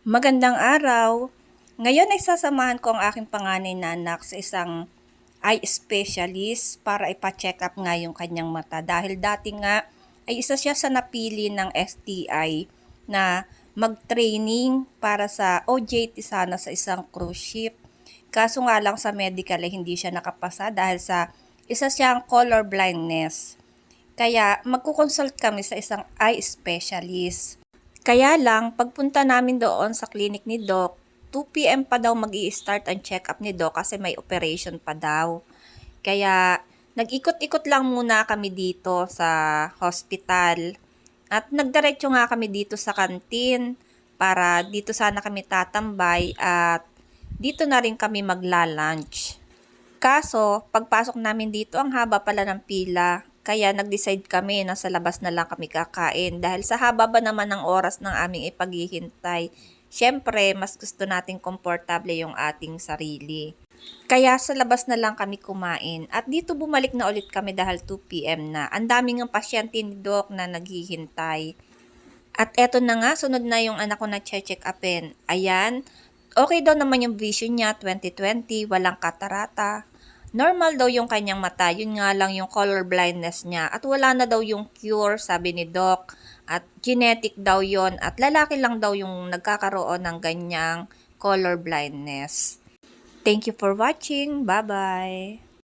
Magandang araw! Ngayon ay sasamahan ko ang aking panganay na anak sa isang eye specialist para ipa-check up nga yung kanyang mata. Dahil dati nga ay isa siya sa napili ng STI na mag-training para sa OJT sana sa isang cruise ship. Kaso nga lang sa medical ay hindi siya nakapasa dahil sa isa siyang color blindness. Kaya magkukonsult kami sa isang eye specialist. Kaya lang, pagpunta namin doon sa clinic ni Doc, 2pm pa daw mag start ang check-up ni Doc kasi may operation pa daw. Kaya nag-ikot-ikot lang muna kami dito sa hospital. At nagdiretso nga kami dito sa kantin para dito sana kami tatambay at dito na rin kami magla-lunch. Kaso, pagpasok namin dito, ang haba pala ng pila. Kaya nag-decide kami na sa labas na lang kami kakain. Dahil sa haba ba naman ng oras ng aming ipaghihintay, syempre, mas gusto nating komportable yung ating sarili. Kaya sa labas na lang kami kumain. At dito bumalik na ulit kami dahil 2pm na. Ang daming ang pasyente ni Doc na naghihintay. At eto na nga, sunod na yung anak ko na check upin. Ayan, okay daw naman yung vision niya, 2020, walang katarata. Normal daw yung kanyang mata, yun nga lang yung color blindness niya. At wala na daw yung cure, sabi ni Doc. At genetic daw yon at lalaki lang daw yung nagkakaroon ng ganyang color blindness. Thank you for watching. Bye-bye.